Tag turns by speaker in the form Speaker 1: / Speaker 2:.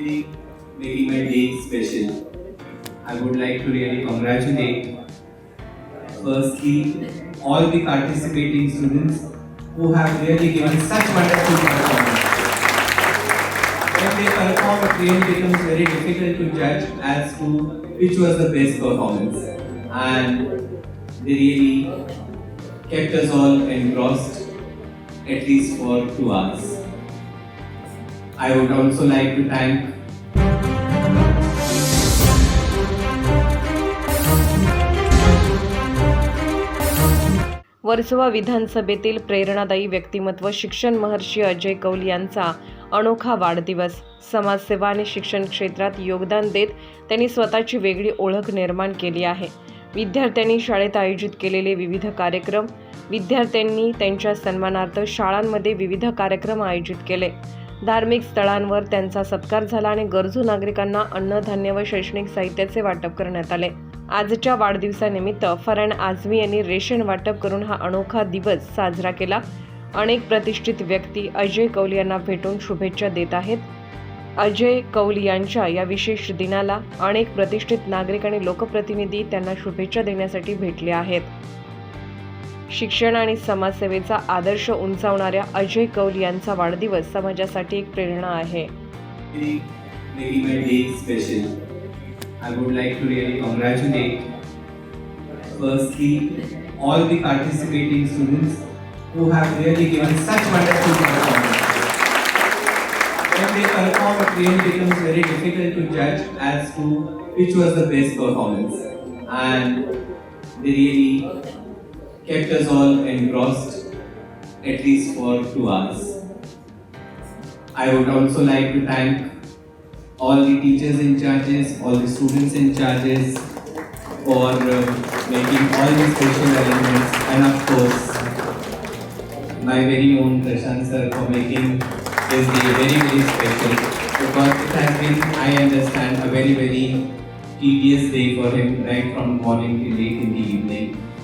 Speaker 1: Really making my day special. I would like to really congratulate firstly all the participating students who have really given such wonderful performance. When they perform, it really becomes very difficult to judge as to which was the best performance. And they really kept us all engrossed at least for two hours. I would also like to thank
Speaker 2: Versova विधानसभेतील प्रेरणादायी व्यक्तिमत्व शिक्षण महर्षी अजय कौल यांचा अनोखा वाढदिवस. समाजसेवा आणि शिक्षण क्षेत्रात योगदान देत त्यांनी स्वतःची वेगळी ओळख निर्माण केली आहे. विद्यार्थ्यांनी शाळेत आयोजित केलेले विविध कार्यक्रम विद्यार्थ्यांनी त्यांच्या सन्मानार्थ शाळांमध्ये विविध कार्यक्रम आयोजित केले. धार्मिक स्थळांवर त्यांचा सत्कार झाला आणि गरजू नागरिकांना अन्नधान्य व शैक्षणिक साहित्याचे वाटप करण्यात आले. आजच्या वाढदिवसानिमित्त फरान आझमी यांनी रेशन वाटप करून हा अनोखा दिवस साजरा केला. अनेक प्रतिष्ठित व्यक्ती अजय कौल यांना भेटून शुभेच्छा देत आहेत. अजय कौल यांच्या या विशेष दिनाला अनेक प्रतिष्ठित नागरिक आणि लोकप्रतिनिधी त्यांना शुभेच्छा देण्यासाठी भेटले आहेत. शिक्षण आणि समाजसेवेचा आदर्श उंचावणाऱ्या अजय कौल यांचा वाढदिवस समाजासाठी एक प्रेरणा आहे.
Speaker 1: I would like to really congratulate firstly all the participating students who have really given such wonderful performance. When they perform, it really becomes very difficult to judge as to which was the best performance. And they really kept us all engrossed at least for two hours. I would also like to thank all the teachers in charges, all the students in charges for uh, making all the special arrangements, and of course, my very own Prashant sir for making this day very very special because it has been, I understand, a very very tedious day for him right from morning till late in the evening,